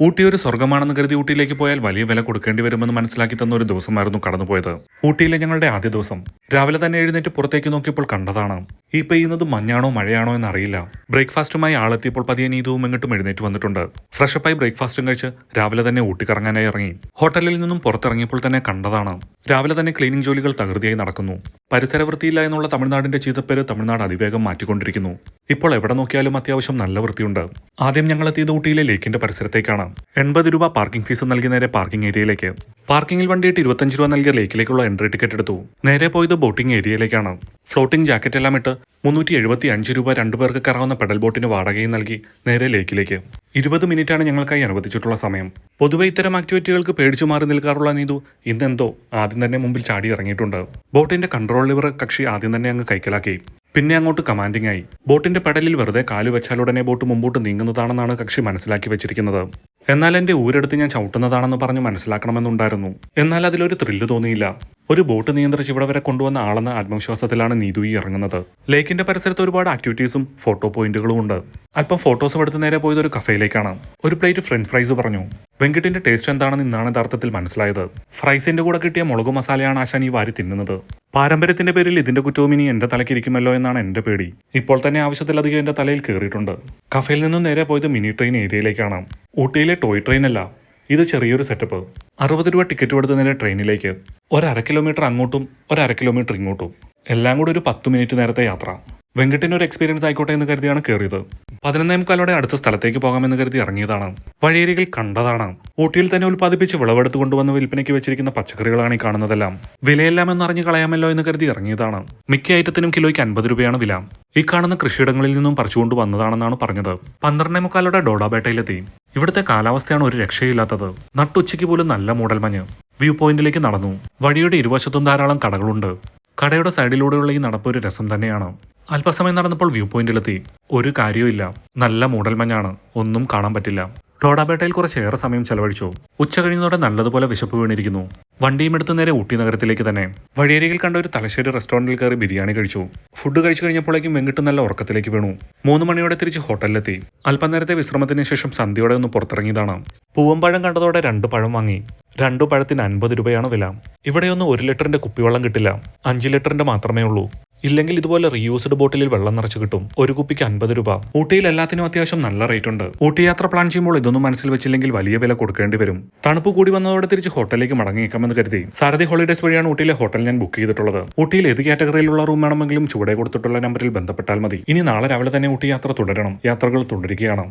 ഊട്ടി ഒരു സ്വർഗമാണെന്ന് കരുതി ഊട്ടിയിലേക്ക് പോയാൽ വലിയ വില കൊടുക്കേണ്ടി വരുമെന്ന് മനസ്സിലാക്കി തന്ന ഒരു ദിവസമായിരുന്നു കടന്നുപോയത്. ഊട്ടിയിലെ ഞങ്ങളുടെ ആദ്യ ദിവസം. രാവിലെ തന്നെ എഴുന്നേറ്റ് പുറത്തേക്ക് നോക്കിയപ്പോൾ കണ്ടതാണ്. ഈ പെയ്യുന്നത് മഞ്ഞാണോ മഴയാണോ എന്നറിയില്ല. ബ്രേക്ക്ഫാസ്റ്റുമായി ആളെത്തിയപ്പോൾ പതിയെ നീതുവും എങ്ങോട്ടും എഴുന്നേറ്റ് വന്നിട്ടുണ്ട്. ഫ്രഷപ്പായി ബ്രേക്ക്ഫാസ്റ്റും കഴിച്ച് രാവിലെ തന്നെ ഊട്ടിക്കറങ്ങാനായി ഇറങ്ങി. ഹോട്ടലിൽ നിന്നും പുറത്തിറങ്ങിയപ്പോൾ തന്നെ കണ്ടതാണ്. രാവിലെ തന്നെ ക്ലീനിംഗ് ജോലികൾ തകൃതിയായി നടക്കുന്നു. പരിസരവൃത്തിയില്ല എന്നുള്ള തമിഴ്നാടിന്റെ ചീത്തപ്പേര് തമിഴ്നാട് അതിവേഗം മാറ്റിക്കൊണ്ടിരിക്കുന്നു. ഇപ്പോൾ എവിടെ നോക്കിയാലും അത്യാവശ്യം നല്ല വൃത്തിയുണ്ട്. ആദ്യം ഞങ്ങൾ എത്തിയത് ഊട്ടിയിലെ ലേക്കിന്റെ പരിസരത്തേക്കാണ്. എൺപത് രൂപ പാർക്കിംഗ് ഫീസ് നൽകി നേരെ പാർക്കിംഗ് ഏരിയയിലേക്ക്. പാർക്കിംഗിൽ വണ്ടിയിട്ട് ഇരുപത്തഞ്ച് രൂപ നൽകിയ ലേക്കിലേക്കുള്ള എൻട്രി ടിക്കറ്റ് എടുത്തു. നേരെ പോയത് ബോട്ടിംഗ് ഏരിയയിലേക്കാണ്. ഫ്ലോട്ടിംഗ് ജാക്കറ്റ് എല്ലാം ഇട്ട് മുന്നൂറ്റി എഴുപത്തി അഞ്ച് രൂപ രണ്ടുപേർക്ക് കയറാവുന്ന പെഡൽ ബോട്ടിന് വാടകയും നൽകി നേരെ ലേക്കിലേക്ക്. ഇരുപത് മിനിറ്റാണ് ഞങ്ങൾക്കായി അനുവദിച്ചിട്ടുള്ള സമയം. പൊതുവെ ഇത്തരം ആക്ടിവിറ്റികൾക്ക് പേടിച്ചു മാറി നിൽക്കാറുള്ള നീതു ഇന്നെന്തോ ആദ്യം തന്നെ മുമ്പിൽ ചാടി ഇറങ്ങിയിട്ടുണ്ട്. ബോട്ടിന്റെ കൺട്രോൾ ലിവർ കക്ഷി ആദ്യം തന്നെ അങ്ങ് കൈക്കലാക്കി. പിന്നെ അങ്ങോട്ട് കമാൻഡിംഗ് ആയി. ബോട്ടിന്റെ പടലിൽ വെറുതെ കാലു വെച്ചാലുടനെ ബോട്ട് മുമ്പോട്ട് നീങ്ങുന്നതാണെന്നാണ് കക്ഷി മനസ്സിലാക്കി വെച്ചിരിക്കുന്നത്. എന്നാൽ എന്റെ ഊരെടുത്ത് ഞാൻ ചവിട്ടുന്നതാണെന്ന് പറഞ്ഞ് മനസ്സിലാക്കണമെന്നുണ്ടായിരുന്നു. എന്നാൽ അതിലൊരു ത്രില്ല് തോന്നിയില്ല. ഒരു ബോട്ട് നിയന്ത്രിച്ച് ഇവിടെ വരെ കൊണ്ടുവന്ന ആളെന്ന ആത്മവിശ്വാസത്തിലാണ് നീതു ഈ ഇറങ്ങുന്നത്. ലേക്കിന്റെ പരിസരത്ത് ഒരുപാട് ആക്ടിവിറ്റീസും ഫോട്ടോ പോയിന്റുകളും ഉണ്ട്. അല്പം ഫോട്ടോസും എടുത്ത് നേരെ പോയത് ഒരു കഫേയിലേക്കാണ് ഒരു പ്ലേറ്റ് ഫ്രഞ്ച് ഫ്രൈസ് പറഞ്ഞു. വെങ്കിട്ടിന്റെ ടേസ്റ്റ് എന്താണെന്ന് ഇന്നാണ് യഥാർത്ഥത്തിൽ മനസ്സിലായത്. ഫ്രൈസിന്റെ കൂടെ കിട്ടിയ മുളക് മസാലയാണ് ആശാൻ ഈ വാരി തിന്നുന്നത്. പാരമ്പര്യത്തിന്റെ പേരിൽ ഇതിന്റെ കുറ്റവും ഇനി എന്റെ തലക്കിരിക്കുമല്ലോ എന്നാണ് എന്റെ പേടി. ഇപ്പോൾ തന്നെ ആവശ്യത്തിലധികം എന്റെ തലയിൽ കയറിയിട്ടുണ്ട് കഫയിൽ നിന്നും നേരെ പോയത് മിനി ട്രെയിൻ ഏരിയയിലേക്കാണ് ഊട്ടിയിലെ ടോയ് ട്രെയിൻ അല്ല ഇത് ചെറിയൊരു സെറ്റപ്പ് അറുപത് രൂപ ടിക്കറ്റ് കൊടുത്ത് നേരെ ട്രെയിനിലേക്ക് ഒരര കിലോമീറ്റർ അങ്ങോട്ടും ഒരര കിലോമീറ്റർ ഇങ്ങോട്ടും. എല്ലാം കൂടി ഒരു പത്ത് മിനിറ്റ് നേരത്തെ യാത്ര. വെങ്കട്ടിന് ഒരു എക്സ്പീരിയൻസ് ആയിക്കോട്ടെ എന്ന് കരുതിയാണ് കയറിയത് പതിനൊന്നേ മുക്കാലോടെ അടുത്ത സ്ഥലത്തേക്ക് പോകാമെന്ന് കരുതി ഇറങ്ങിയതാണ്. വഴിയരികിൽ കണ്ടതാണ്. ഊട്ടിയിൽ തന്നെ ഉൽപ്പാദിപ്പിച്ച് വിളവെടുത്ത് കൊണ്ടുവന്ന് വിൽപ്പനയ്ക്ക് വെച്ചിരിക്കുന്ന പച്ചക്കറികളാണ് ഈ കാണുന്നതെല്ലാം. വിലയെല്ലാം എന്നറിഞ്ഞ് കളയാമല്ലോ എന്ന് കരുതി ഇറങ്ങിയതാണ്. മിക്ക ഐറ്റത്തിനും കിലോയ്ക്ക് അൻപത് രൂപയാണ് വില. ഈ കാണുന്ന കൃഷിയിടങ്ങളിൽ നിന്നും പറിച്ചുകൊണ്ട് വന്നതാണെന്നാണ് പറഞ്ഞത്. പന്ത്രണ്ടേ മുക്കാലോടെ ഡോഡാബേട്ടയിലെത്തി ഇവിടുത്തെ കാലാവസ്ഥയാണ് ഒരു രക്ഷയില്ലാത്തത്. നട്ടുച്ചയ്ക്ക് പോലും നല്ല മൂടൽമഞ്ഞ് വ്യൂ പോയിന്റിലേക്ക് നടന്നു. വഴിയുടെ ഇരുവശത്തും ധാരാളം കടകളുണ്ട്. കടയുടെ സൈഡിലൂടെയുള്ള ഈ നടപ്പ് ഒരു രസം തന്നെയാണ്. അല്പസമയം നടന്നപ്പോൾ വ്യൂ പോയിന്റിലെത്തി. ഒരു കാര്യവുമില്ല. നല്ല മൂടൽമഞ്ഞാണ് ഒന്നും കാണാൻ പറ്റില്ല. റോഡാബേട്ടയിൽ കുറച്ചേറെ സമയം ചെലവഴിച്ചു. ഉച്ച കഴിഞ്ഞതോടെ നല്ലതുപോലെ വിശപ്പ് വീണിരിക്കുന്നു. വണ്ടിയും എടുത്ത് നേരെ ഊട്ടി നഗരത്തിലേക്ക് തന്നെ. വഴിയരികിൽ കണ്ട ഒരു തലശ്ശേരി റെസ്റ്റോറന്റിൽ കയറി ബിരിയാണി കഴിച്ചു. ഫുഡ് കഴിച്ചു കഴിഞ്ഞപ്പോഴേക്കും വെങ്കിട്ട് നല്ല ഉറക്കത്തിലേക്ക് വീണു. മൂന്ന് മണിയോടെ തിരിച്ച് ഹോട്ടലിലെത്തി. അല്പനേരത്തെ വിശ്രമത്തിന് ശേഷം സന്ധ്യയോടെ ഒന്ന് പുറത്തിറങ്ങിയതാണ്. പൂവമ്പഴം കണ്ടതോടെ രണ്ട് പഴം വാങ്ങി. രണ്ടു പഴത്തിന് അൻപത് രൂപയാണ് വില. ഇവിടെയൊന്നും ഒരു ലിറ്ററിന്റെ കുപ്പിവെള്ളം കിട്ടില്ല. അഞ്ച് ലിറ്ററിന്റെ മാത്രമേ ഉള്ളൂ. ഇല്ലെങ്കിൽ ഇതുപോലെ റീയൂസ്ഡ് ബോട്ടിലിൽ വെള്ളം നിറച്ച് കിട്ടും. ഒരു കുപ്പിക്ക് അൻപത് രൂപ. ഊട്ടിയിൽ എല്ലാത്തിനും അത്യാവശ്യം നല്ല റേറ്റ് ഉണ്ട്. ഊട്ടി യാത്ര പ്ലാൻ ചെയ്യുമ്പോൾ ഇതൊന്നും മനസ്സിൽ വെച്ചില്ലെങ്കിൽ വലിയ വില കൊടുക്കേണ്ടി വരും. തണുപ്പ് കൂടി വന്നതോടെ തിരിച്ച് ഹോട്ടലിലേക്ക് മടങ്ങിയേക്കാമെന്ന് കരുതി. സാരഥി ഹോളിഡേസ് വഴിയാണ് ഊട്ടിയിലെ ഹോട്ടൽ ഞാൻ ബുക്ക് ചെയ്തിട്ടുള്ളത്. ഊട്ടിയിൽ ഏത് കാറ്റഗറിയിലുള്ള റൂം വേണമെങ്കിലും ചുവടെ കൊടുത്തിട്ടുള്ള നമ്പറിൽ ബന്ധപ്പെട്ടാൽ മതി. ഇനി നാളെ രാവിലെ തന്നെ ഊട്ടി യാത്ര തുടരണം. യാത്രകൾ തുടരുകയാണ്.